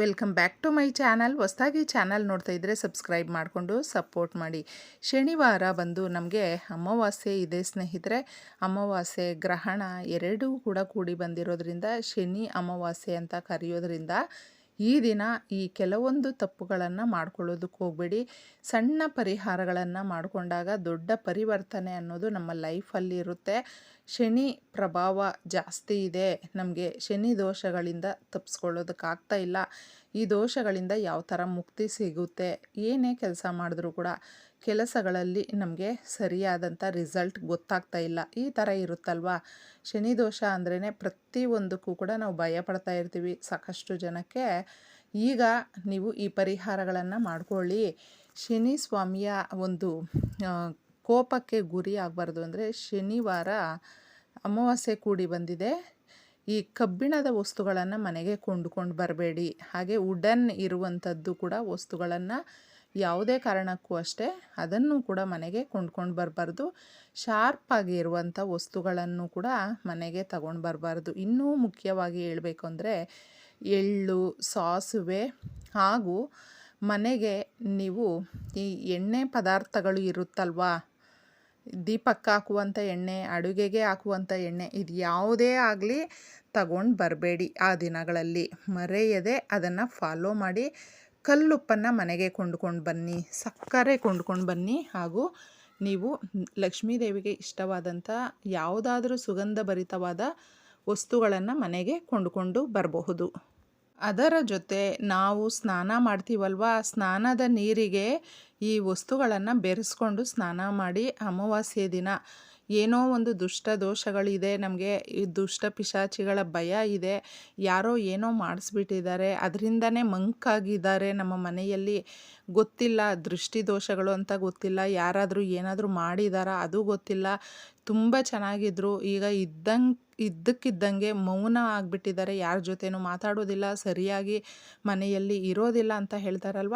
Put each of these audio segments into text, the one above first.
Welcome back to my channel. ಹೊಸ್ದಾಗಿ channel ನೋಡ್ತಾ ಇದ್ದರೆ ಸಬ್ಸ್ಕ್ರೈಬ್ ಮಾಡಿಕೊಂಡು ಸಪೋರ್ಟ್ ಮಾಡಿ. ಶನಿವಾರ ಬಂದು ನಮಗೆ ಅಮಾವಾಸ್ಯೆ ಇದೆ ಸ್ನೇಹಿತರೆ. ಅಮಾವಾಸ್ಯೆ ಗ್ರಹಣ ಎರಡೂ ಕೂಡ ಕೂಡಿ ಬಂದಿರೋದ್ರಿಂದ, ಶನಿ ಅಮಾವಾಸ್ಯೆ ಅಂತ ಕರೆಯೋದ್ರಿಂದ ಈ ದಿನ ಈ ಕೆಲವೊಂದು ತಪ್ಪುಗಳನ್ನು ಮಾಡ್ಕೊಳ್ಳೋದಕ್ಕೆ ಹೋಗಬೇಡಿ. ಸಣ್ಣ ಪರಿಹಾರಗಳನ್ನು ಮಾಡಿಕೊಂಡಾಗ ದೊಡ್ಡ ಪರಿವರ್ತನೆ ಅನ್ನೋದು ನಮ್ಮ ಲೈಫಲ್ಲಿ ಇರುತ್ತೆ. ಶನಿ ಪ್ರಭಾವ ಜಾಸ್ತಿ ಇದೆ. ನಮಗೆ ಶನಿ ದೋಷಗಳಿಂದ ತಪ್ಪಿಸ್ಕೊಳ್ಳೋದಕ್ಕಾಗ್ತಾ ಇಲ್ಲ. ಈ ದೋಷಗಳಿಂದ ಯಾವ ಥರ ಮುಕ್ತಿ ಸಿಗುತ್ತೆ? ಏನೇ ಕೆಲಸ ಮಾಡಿದ್ರೂ ಕೂಡ ಕೆಲಸಗಳಲ್ಲಿ ನಮಗೆ ಸರಿಯಾದಂಥ ರಿಸಲ್ಟ್ ಗೊತ್ತಾಗ್ತಾ ಇಲ್ಲ. ಈ ಥರ ಇರುತ್ತಲ್ವಾ? ಶನಿ ದೋಷ ಅಂದ್ರೇ ಪ್ರತಿಯೊಂದಕ್ಕೂ ಕೂಡ ನಾವು ಭಯ ಪಡ್ತಾ ಇರ್ತೀವಿ. ಸಾಕಷ್ಟು ಜನಕ್ಕೆ ಈಗ ನೀವು ಈ ಪರಿಹಾರಗಳನ್ನು ಮಾಡ್ಕೊಳ್ಳಿ. ಶನಿ ಸ್ವಾಮಿಯ ಒಂದು ಕೋಪಕ್ಕೆ ಗುರಿ ಆಗಬಾರ್ದು ಅಂದರೆ ಶನಿವಾರ ಅಮಾವಾಸ್ಯೆ ಕೂಡಿ ಬಂದಿದೆ. ಈ ಕಬ್ಬಿಣದ ವಸ್ತುಗಳನ್ನು ಮನೆಗೆ ಕೊಂಡುಕೊಂಡು ಬರಬೇಡಿ. ಹಾಗೆ ವುಡನ್ ಇರುವಂಥದ್ದು ಕೂಡ ವಸ್ತುಗಳನ್ನು ಯಾವುದೇ ಕಾರಣಕ್ಕೂ ಅಷ್ಟೇ ಅದನ್ನು ಕೂಡ ಮನೆಗೆ ಕೊಂಡ್ಕೊಂಡು ಬರಬಾರ್ದು. ಶಾರ್ಪಾಗಿ ಇರುವಂಥ ವಸ್ತುಗಳನ್ನು ಕೂಡ ಮನೆಗೆ ತಗೊಂಡು ಬರಬಾರ್ದು. ಇನ್ನೂ ಮುಖ್ಯವಾಗಿ ಹೇಳಬೇಕು ಅಂದರೆ ಎಳ್ಳು, ಸಾಸುವೆ ಹಾಗೂ ಮನೆಗೆ ನೀವು ಈ ಎಣ್ಣೆ ಪದಾರ್ಥಗಳು ಇರುತ್ತಲ್ವಾ ದೀಪಕ್ಕೆ ಹಾಕುವಂಥ ಎಣ್ಣೆ, ಅಡುಗೆಗೆ ಹಾಕುವಂಥ ಎಣ್ಣೆ, ಇದು ಯಾವುದೇ ಆಗಲಿ ತಗೊಂಡು ಬರಬೇಡಿ ಆ ದಿನಗಳಲ್ಲಿ. ಮರೆಯದೆ ಅದನ್ನು ಫಾಲೋ ಮಾಡಿ ಕಲ್ಲುಪ್ಪನ್ನು ಮನೆಗೆ ಕೊಂಡ್ಕೊಂಡು ಬನ್ನಿ, ಸಕ್ಕರೆ ಕೊಂಡ್ಕೊಂಡು ಬನ್ನಿ ಹಾಗೂ ನೀವು ಲಕ್ಷ್ಮೀ ದೇವಿಗೆ ಇಷ್ಟವಾದಂಥ ಯಾವುದಾದ್ರೂ ಸುಗಂಧ ಭರಿತವಾದ ವಸ್ತುಗಳನ್ನು ಮನೆಗೆ ಕೊಂಡುಕೊಂಡು ಬರಬಹುದು. ಅದರ ಜೊತೆ ನಾವು ಸ್ನಾನ ಮಾಡ್ತೀವಲ್ವ? ಸ್ನಾನದ ನೀರಿಗೆ ಈ ವಸ್ತುಗಳನ್ನು ಬೆರೆಸ್ಕೊಂಡು ಸ್ನಾನ ಮಾಡಿ ಅಮಾವಾಸ್ಯೆ ದಿನ. ಏನೋ ಒಂದು ದುಷ್ಟ ದೋಷಗಳಿದೆ, ನಮಗೆ ಈ ದುಷ್ಟ ಪಿಶಾಚಿಗಳ ಭಯ ಇದೆ, ಯಾರೋ ಏನೋ ಮಾಡಿಸ್ಬಿಟ್ಟಿದ್ದಾರೆ, ಅದರಿಂದನೇ ಮಂಕಾಗಿದ್ದಾರೆ ನಮ್ಮ ಮನೆಯಲ್ಲಿ. ಗೊತ್ತಿಲ್ಲ ದೃಷ್ಟಿ ದೋಷಗಳು ಅಂತ ಗೊತ್ತಿಲ್ಲ, ಯಾರಾದರೂ ಏನಾದರೂ ಮಾಡಿದಾರಾ ಅದು ಗೊತ್ತಿಲ್ಲ. ತುಂಬ ಚೆನ್ನಾಗಿದ್ರು, ಈಗ ಇದ್ದಂಗೆ ಇದ್ದಕ್ಕಿದ್ದಂಗೆ ಮೌನ ಆಗಿಬಿಟ್ಟಿದ್ದಾರೆ. ಯಾರ ಜೊತೆನೂ ಮಾತಾಡೋದಿಲ್ಲ, ಸರಿಯಾಗಿ ಮನೆಯಲ್ಲಿ ಇರೋದಿಲ್ಲ ಅಂತ ಹೇಳ್ತಾರಲ್ವ?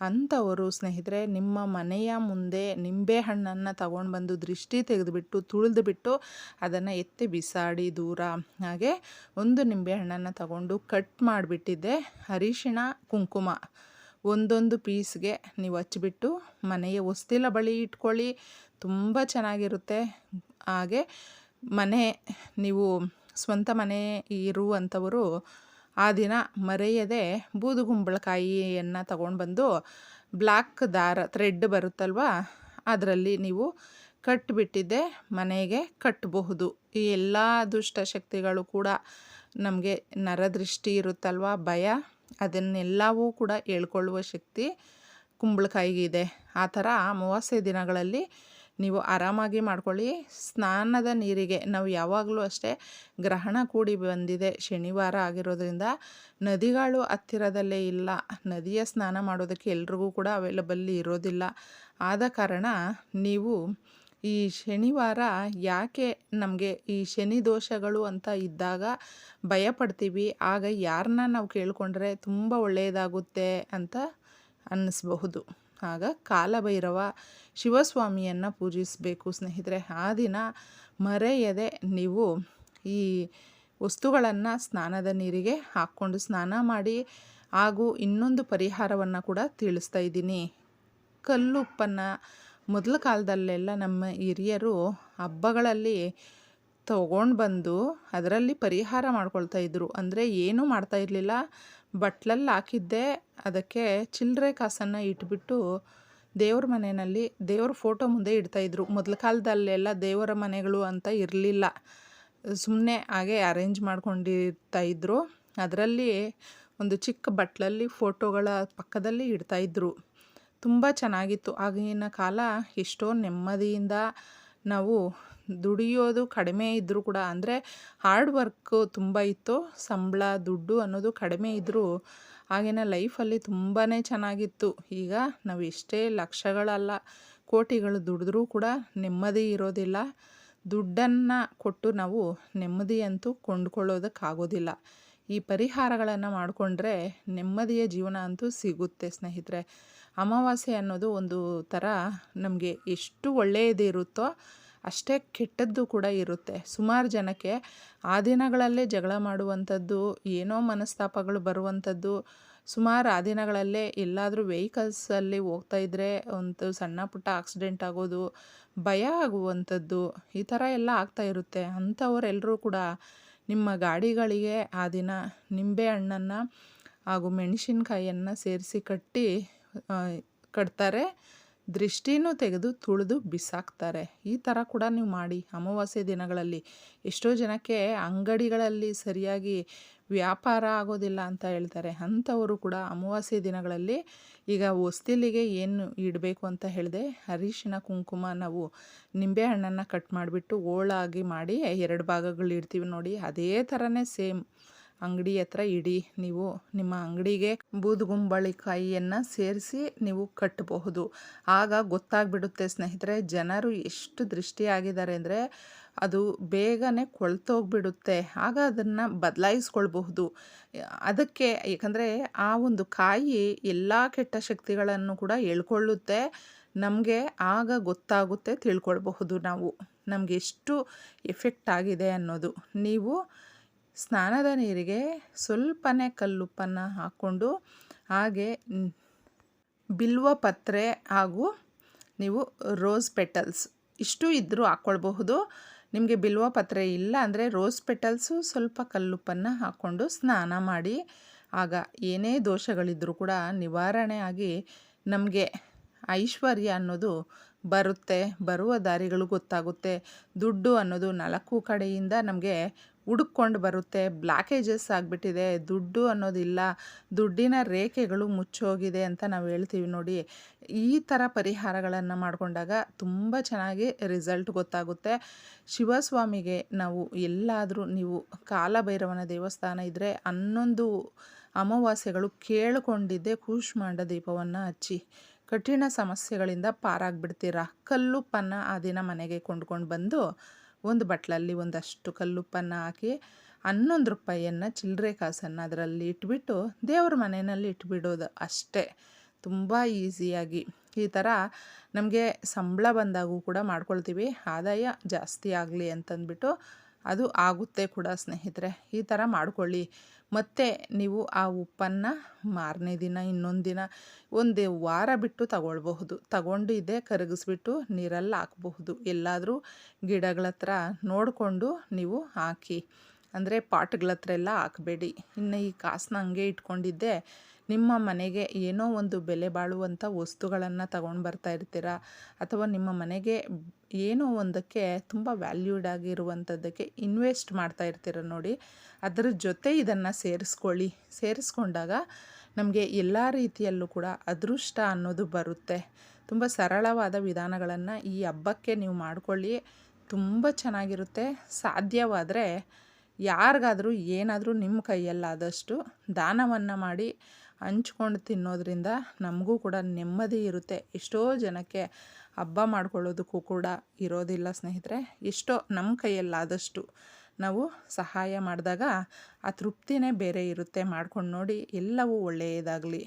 ಅಂಥವರು ಸ್ನೇಹಿತರೆ, ನಿಮ್ಮ ಮನೆಯ ಮುಂದೆ ನಿಂಬೆ ಹಣ್ಣನ್ನು ತಗೊಂಡು ಬಂದು ದೃಷ್ಟಿ ತೆಗೆದುಬಿಟ್ಟು, ತುಳಿದುಬಿಟ್ಟು ಅದನ್ನು ಎತ್ತಿ ಬಿಸಾಡಿ ದೂರ. ಹಾಗೆ ಒಂದು ನಿಂಬೆ ಹಣ್ಣನ್ನು ತಗೊಂಡು ಕಟ್ ಮಾಡಿಬಿಟ್ಟಿದ್ದೆ. ಅರಿಶಿಣ, ಕುಂಕುಮ ಒಂದೊಂದು ಪೀಸ್ಗೆ ನೀವು ಹಚ್ಚಿಬಿಟ್ಟು ಮನೆಯ ಹೊಸ್ತಿಲ ಬಳಿ ಇಟ್ಕೊಳ್ಳಿ. ತುಂಬ ಚೆನ್ನಾಗಿರುತ್ತೆ. ಹಾಗೆ ಮನೆ, ನೀವು ಸ್ವಂತ ಮನೆ ಇರುವಂಥವರು ಆ ದಿನ ಮರೆಯದೆ ಬೂದುಗುಂಬಳಕಾಯಿಯನ್ನು ತಗೊಂಡು ಬಂದು ಬ್ಲ್ಯಾಕ್ ದಾರ, ಥ್ರೆಡ್ ಬರುತ್ತಲ್ವ, ಅದರಲ್ಲಿ ನೀವು ಕಟ್ಟಿಬಿಟ್ಟಿದ್ದೆ ಮನೆಗೆ ಕಟ್ಟಬಹುದು ಈ ಎಲ್ಲ ದುಷ್ಟಶಕ್ತಿಗಳು ಕೂಡ ನಮಗೆ ನರದೃಷ್ಟಿ ಇರುತ್ತಲ್ವ, ಭಯ, ಅದನ್ನೆಲ್ಲವೂ ಕೂಡ ಹೇಳ್ಕೊಳ್ಳುವ ಶಕ್ತಿ ಕುಂಬಳಕಾಯಿಗಿದೆ. ಆ ಥರ ಅಮಾವಾಸ್ಯೆ ದಿನಗಳಲ್ಲಿ ನೀವು ಆರಾಮಾಗಿ ಮಾಡ್ಕೊಳ್ಳಿ. ಸ್ನಾನದ ನೀರಿಗೆ ನಾವು ಯಾವಾಗಲೂ ಅಷ್ಟೇ ಗ್ರಹಣ ಕೂಡಿ ಬಂದಿದೆ. ಶನಿವಾರ ಆಗಿರೋದ್ರಿಂದ ನದಿಗಳು ಹತ್ತಿರದಲ್ಲೇ ಇಲ್ಲ. ನದಿಯ ಸ್ನಾನ ಮಾಡೋದಕ್ಕೆ ಎಲ್ರಿಗೂ ಕೂಡ ಅವೈಲಬಲ್ ಇರೋದಿಲ್ಲ. ಆದ ಕಾರಣ ನೀವು ಈ ಶನಿವಾರ ಯಾಕೆ ನಮಗೆ ಈ ಶನಿ ದೋಷಗಳು ಅಂತ ಇದ್ದಾಗ ಭಯಪಡ್ತೀವಿ. ಆಗ ಯಾರನ್ನ ನಾವು ಕೇಳಿಕೊಂಡ್ರೆ ತುಂಬ ಒಳ್ಳೆಯದಾಗುತ್ತೆ ಅಂತ ಅನ್ನಿಸ್ಬಹುದು. ಆಗ ಕಾಲಭೈರವ ಶಿವಸ್ವಾಮಿಯನ್ನು ಪೂಜಿಸಬೇಕು ಸ್ನೇಹಿತರೆ. ಆ ದಿನ ಮರೆಯದೆ ನೀವು ಈ ವಸ್ತುಗಳನ್ನು ಸ್ನಾನದ ನೀರಿಗೆ ಹಾಕ್ಕೊಂಡು ಸ್ನಾನ ಮಾಡಿ ಹಾಗೂ ಇನ್ನೊಂದು ಪರಿಹಾರವನ್ನು ಕೂಡ ತಿಳಿಸ್ತಾ ಇದ್ದೀನಿ. ಕಲ್ಲುಪ್ಪನ್ನು ಮೊದಲ ಕಾಲದಲ್ಲೆಲ್ಲ ನಮ್ಮ ಹಿರಿಯರು ಹಬ್ಬಗಳಲ್ಲಿ ತಗೊಂಡು ಬಂದು ಅದರಲ್ಲಿ ಪರಿಹಾರ ಮಾಡ್ಕೊಳ್ತಾ ಇದ್ದರು ಅಂದರೆ ಏನೂ ಮಾಡ್ತಾ ಇರಲಿಲ್ಲ. ಬಟ್ಲಲ್ಲಿ ಹಾಕಿದ್ದೆ. ಅದಕ್ಕೆ ಚಿಲ್ಲರೆ ಕಾಸನ್ನು ಇಟ್ಬಿಟ್ಟು ದೇವ್ರ ಮನೆಯಲ್ಲಿ ದೇವ್ರ ಫೋಟೋ ಮುಂದೆ ಇಡ್ತಾಯಿದ್ರು ಮೊದಲ ಕಾಲದಲ್ಲೆಲ್ಲ ದೇವರ ಮನೆಗಳು ಅಂತ ಇರಲಿಲ್ಲ. ಸುಮ್ಮನೆ ಹಾಗೆ ಅರೇಂಜ್ ಮಾಡ್ಕೊಂಡಿರ್ತಾ ಇದ್ದರು ಅದರಲ್ಲಿ ಒಂದು ಚಿಕ್ಕ ಬಟ್ಲಲ್ಲಿ ಫೋಟೋಗಳ ಪಕ್ಕದಲ್ಲಿ ಇಡ್ತಾಯಿದ್ರು ತುಂಬ ಚೆನ್ನಾಗಿತ್ತು. ಆಗಿನ ಕಾಲ ಎಷ್ಟೋ ನೆಮ್ಮದಿಯಿಂದ ನಾವು ದುಡಿಯೋದು ಕಡಿಮೆ ಇದ್ದರೂ ಕೂಡ, ಅಂದರೆ ಹಾರ್ಡ್ ವರ್ಕು ತುಂಬ ಇತ್ತು, ಸಂಬಳ, ದುಡ್ಡು ಅನ್ನೋದು ಕಡಿಮೆ ಇದ್ದರೂ ಆಗಿನ ಲೈಫಲ್ಲಿ ತುಂಬಾ ಚೆನ್ನಾಗಿತ್ತು. ಈಗ ನಾವು ಎಷ್ಟೇ ಲಕ್ಷಗಳಲ್ಲ, ಕೋಟಿಗಳು ದುಡಿದ್ರೂ ಕೂಡ ನೆಮ್ಮದಿ ಇರೋದಿಲ್ಲ. ದುಡ್ಡನ್ನು ಕೊಟ್ಟು ನಾವು ನೆಮ್ಮದಿ ಅಂತೂ ಕೊಂಡ್ಕೊಳ್ಳೋದಕ್ಕಾಗೋದಿಲ್ಲ. ಈ ಪರಿಹಾರಗಳನ್ನು ಮಾಡಿಕೊಂಡ್ರೆ ನೆಮ್ಮದಿಯ ಜೀವನ ಅಂತೂ ಸಿಗುತ್ತೆ ಸ್ನೇಹಿತರೆ. ಅಮಾವಾಸ್ಯೆ ಅನ್ನೋದು ಒಂದು ಥರ ನಮಗೆ ಎಷ್ಟು ಒಳ್ಳೆಯದಿರುತ್ತೋ ಅಷ್ಟೇ ಕೆಟ್ಟದ್ದು ಕೂಡ ಇರುತ್ತೆ. ಸುಮಾರು ಜನಕ್ಕೆ ಆ ದಿನಗಳಲ್ಲೇ ಜಗಳ ಮಾಡುವಂಥದ್ದು, ಏನೋ ಮನಸ್ತಾಪಗಳು ಬರುವಂಥದ್ದು, ಸುಮಾರು ಆ ದಿನಗಳಲ್ಲೇ ಎಲ್ಲಾದರೂ ವೆಹಿಕಲ್ಸಲ್ಲಿ ಹೋಗ್ತಾ ಇದ್ದರೆ ಒಂದು ಸಣ್ಣ ಪುಟ್ಟ ಆಕ್ಸಿಡೆಂಟ್ ಆಗೋದು, ಭಯ ಆಗುವಂಥದ್ದು, ಈ ಥರ ಎಲ್ಲ ಆಗ್ತಾ ಇರುತ್ತೆ. ಅಂಥವರೆಲ್ಲರೂ ಕೂಡ ನಿಮ್ಮ ಗಾಡಿಗಳಿಗೆ ಆ ದಿನ ನಿಂಬೆ ಹಣ್ಣನ್ನು ಹಾಗೂ ಮೆಣಸಿನ್ಕಾಯಿಯನ್ನು ಸೇರಿಸಿ ಕಟ್ಟಿ ಕಟ್ತಾರೆ. ದೃಷ್ಟಿನೂ ತೆಗೆದು ತುಳಿದು ಬಿಸಾಕ್ತಾರೆ. ಈ ಥರ ಕೂಡ ನೀವು ಮಾಡಿ. ಅಮಾವಾಸ್ಯೆ ದಿನಗಳಲ್ಲಿ ಎಷ್ಟೋ ಜನಕ್ಕೆ ಅಂಗಡಿಗಳಲ್ಲಿ ಸರಿಯಾಗಿ ವ್ಯಾಪಾರ ಆಗೋದಿಲ್ಲ ಅಂತ ಹೇಳ್ತಾರೆ. ಅಂಥವರು ಕೂಡ ಅಮಾವಾಸ್ಯೆ ದಿನಗಳಲ್ಲಿ ಈಗ ಹೊಸ್ತಿಲಿಗೆ ಏನು ಇಡಬೇಕು ಅಂತ ಹೇಳಿದೆ. ಅರಿಶಿನ, ಕುಂಕುಮ ನಾವು ನಿಂಬೆ ಹಣ್ಣನ್ನು ಕಟ್ ಮಾಡಿಬಿಟ್ಟು ಓಳಾಗಿ ಮಾಡಿ ಎರಡು ಭಾಗಗಳು ಇಡ್ತೀವಿ ನೋಡಿ. ಅದೇ ಥರನೇ ಸೇಮ್. ಅಂಗಡಿ ಹತ್ರ ಇಡಿ. ನೀವು ನಿಮ್ಮ ಅಂಗಡಿಗೆ ಬೂದುಗುಂಬಳಿಕಾಯಿಯನ್ನು ಸೇರಿಸಿ ನೀವು ಕಟ್ಟಬಹುದು. ಆಗ ಗೊತ್ತಾಗ್ಬಿಡುತ್ತೆ ಸ್ನೇಹಿತರೆ, ಜನರು ಎಷ್ಟು ದೃಷ್ಟಿಯಾಗಿದ್ದಾರೆ ಅಂದರೆ ಅದು ಬೇಗನೆ ಕೊಳ್ತೋಗ್ಬಿಡುತ್ತೆ. ಆಗ ಅದನ್ನು ಬದಲಾಯಿಸ್ಕೊಳ್ಬಹುದು. ಅದಕ್ಕೆ ಏಕೆಂದರೆ ಆ ಒಂದು ಕಾಯಿ ಎಲ್ಲ ಕೆಟ್ಟ ಶಕ್ತಿಗಳನ್ನು ಕೂಡ ಹೇಳ್ಕೊಳ್ಳುತ್ತೆ. ನಮಗೆ ಆಗ ಗೊತ್ತಾಗುತ್ತೆ ತಿಳ್ಕೊಳ್ಬಹುದು ನಾವು. ನಮಗೆ ಎಷ್ಟು ಎಫೆಕ್ಟ್ ಆಗಿದೆ ಅನ್ನೋದು. ನೀವು ಸ್ನಾನದ ನೀರಿಗೆ ಸ್ವಲ್ಪನೇ ಕಲ್ಲುಪ್ಪನ್ನು ಹಾಕ್ಕೊಂಡು ಹಾಗೆ ಬಿಲ್ವ ಪತ್ರೆ ಹಾಗೂ ನೀವು ರೋಸ್ ಪೆಟಲ್ಸ್ ಇಷ್ಟು ಇದ್ದರೂ ಹಾಕ್ಕೊಳ್ಬಹುದು. ನಿಮಗೆ ಬಿಲ್ವ ಪತ್ರೆ ಇಲ್ಲ ಅಂದರೆ ರೋಸ್ ಪೆಟಲ್ಸು ಸ್ವಲ್ಪ ಕಲ್ಲುಪ್ಪನ್ನು ಹಾಕ್ಕೊಂಡು ಸ್ನಾನ ಮಾಡಿ. ಆಗ ಏನೇ ದೋಷಗಳಿದ್ದರೂ ಕೂಡ ನಿವಾರಣೆ ಆಗಿ ನಮಗೆ ಐಶ್ವರ್ಯ ಅನ್ನೋದು ಬರುತ್ತೆ, ಬರುವ ದಾರಿಗಳು ಗೊತ್ತಾಗುತ್ತೆ. ದುಡ್ಡು ಅನ್ನೋದು ನಾಲ್ಕು ಕಡೆಯಿಂದ ನಮಗೆ ಹುಡುಕೊಂಡು ಬರುತ್ತೆ. ಬ್ಲಾಕೇಜಸ್ ಆಗಿಬಿಟ್ಟಿದೆ. ದುಡ್ಡು ಅನ್ನೋದಿಲ್ಲ. ದುಡ್ಡಿನ ರೇಖೆಗಳು ಮುಚ್ಚೋಗಿದೆ ಅಂತ ನಾವು ಹೇಳ್ತೀವಿ ನೋಡಿ. ಈ ಥರ ಪರಿಹಾರಗಳನ್ನು ಮಾಡಿಕೊಂಡಾಗ ತುಂಬ ಚೆನ್ನಾಗಿ ರಿಸಲ್ಟ್ ಗೊತ್ತಾಗುತ್ತೆ. ಶಿವಸ್ವಾಮಿಗೆ ನಾವು ಎಲ್ಲಾದರೂ ನೀವು ಕಾಲಭೈರವನ ದೇವಸ್ಥಾನ ಇದ್ದರೆ ಹನ್ನೊಂದು ಅಮಾವಾಸ್ಯೆಗಳು ಕೇಳಿಕೊಂಡಿದ್ದೆ ಕೂಷ್ಮಾಂಡ ದೀಪವನ್ನು ಹಚ್ಚಿ. ಕಠಿಣ ಸಮಸ್ಯೆಗಳಿಂದ ಪಾರಾಗ್ಬಿಡ್ತೀರಾ? ಕಲ್ಲುಪ್ಪನ್ನ ಆ ದಿನ ಮನೆಗೆ ಕೊಂಡ್ಕೊಂಡು ಬಂದು ಒಂದು ಬಟ್ಲಲ್ಲಿ ಒಂದಷ್ಟು ಕಲ್ಲುಪ್ಪನ್ನು ಹಾಕಿ, ಹನ್ನೊಂದು ರೂಪಾಯಿಯನ್ನು ಚಿಲ್ಲರೆ ಕಾಸನ್ನು ಅದರಲ್ಲಿ ಇಟ್ಬಿಟ್ಟು ದೇವ್ರ ಮನೆಯಲ್ಲಿ ಇಟ್ಬಿಡೋದು ಅಷ್ಟೇ. ತುಂಬ ಈಸಿಯಾಗಿ. ಈ ಥರ ನಮಗೆ ಸಂಬಳ ಬಂದಾಗೂ ಕೂಡ ಮಾಡ್ಕೊಳ್ತೀವಿ. ಆದಾಯ ಜಾಸ್ತಿ ಆಗಲಿ ಅಂತಂದ್ಬಿಟ್ಟು ಅದು ಆಗುತ್ತೆ ಕೂಡ ಸ್ನೇಹಿತರೆ. ಈ ಥರ ಮಾಡಿಕೊಳ್ಳಿ. ಮತ್ತು ನೀವು ಆ ಉಪ್ಪನ್ನು ಮಾರನೇ ದಿನ, ಇನ್ನೊಂದು ದಿನ, ಒಂದು ವಾರ ಬಿಟ್ಟು ತಗೊಳ್ಬಹುದು. ತಗೊಂಡು ಇದೇ ಕರಗಿಸ್ಬಿಟ್ಟು ನೀರಲ್ಲಿ ಹಾಕಬಹುದು. ಎಲ್ಲಾದರೂ ಗಿಡಗಳ ಹತ್ರ ನೋಡಿಕೊಂಡು ನೀವು ಹಾಕಿ. ಅಂದರೆ ಪಾಟ್ಗಳ ಹತ್ರ ಎಲ್ಲ ಹಾಕಬೇಡಿ. ಇನ್ನು ಈ ಕಾಸನ್ನ ಹಂಗೆ ಇಟ್ಕೊಂಡಿದ್ದೆ ನಿಮ್ಮ ಮನೆಗೆ ಏನೋ ಒಂದು ಬೆಲೆ ಬಾಳುವಂಥ ವಸ್ತುಗಳನ್ನು ತಗೊಂಡು ಬರ್ತಾ ಇರ್ತೀರಾ? ಅಥವಾ ನಿಮ್ಮ ಮನೆಗೆ ಏನೋ ಒಂದಕ್ಕೆ ತುಂಬ ವ್ಯಾಲ್ಯೂಡ್ ಆಗಿರುವಂಥದ್ದಕ್ಕೆ ಇನ್ವೆಸ್ಟ್ ಮಾಡ್ತಾ ಇರ್ತೀರ ನೋಡಿ. ಅದರ ಜೊತೆ ಇದನ್ನು ಸೇರಿಸ್ಕೊಳ್ಳಿ. ಸೇರಿಸ್ಕೊಂಡಾಗ ನಮಗೆ ಎಲ್ಲ ರೀತಿಯಲ್ಲೂ ಕೂಡ ಅದೃಷ್ಟ ಅನ್ನೋದು ಬರುತ್ತೆ. ತುಂಬ ಸರಳವಾದ ವಿಧಾನಗಳನ್ನು ಈ ಹಬ್ಬಕ್ಕೆ ನೀವು ಮಾಡಿಕೊಳ್ಳಿ. ತುಂಬ ಚೆನ್ನಾಗಿರುತ್ತೆ. ಸಾಧ್ಯವಾದರೆ ಯಾರಿಗಾದರೂ ಏನಾದರೂ ನಿಮ್ಮ ಕೈಯಲ್ಲಾದಷ್ಟು ದಾನವನ್ನು ಮಾಡಿ ಹಂಚ್ಕೊಂಡು ತಿನ್ನೋದ್ರಿಂದ ನಮಗೂ ಕೂಡ ನೆಮ್ಮದಿ ಇರುತ್ತೆ. ಎಷ್ಟೋ ಜನಕ್ಕೆ ಹಬ್ಬ ಮಾಡ್ಕೊಳ್ಳೋದಕ್ಕೂ ಕೂಡ ಇರೋದಿಲ್ಲ ಸ್ನೇಹಿತರೆ. ಎಷ್ಟೋ ನಮ್ಮ ಕೈಯಲ್ಲಾದಷ್ಟು ನಾವು ಸಹಾಯ ಮಾಡಿದಾಗ ಆ ತೃಪ್ತಿನೇ ಬೇರೆ ಇರುತ್ತೆ. ಮಾಡ್ಕೊಂಡು ನೋಡಿ ಎಲ್ಲವೂ ಒಳ್ಳೆಯದಾಗಲಿ.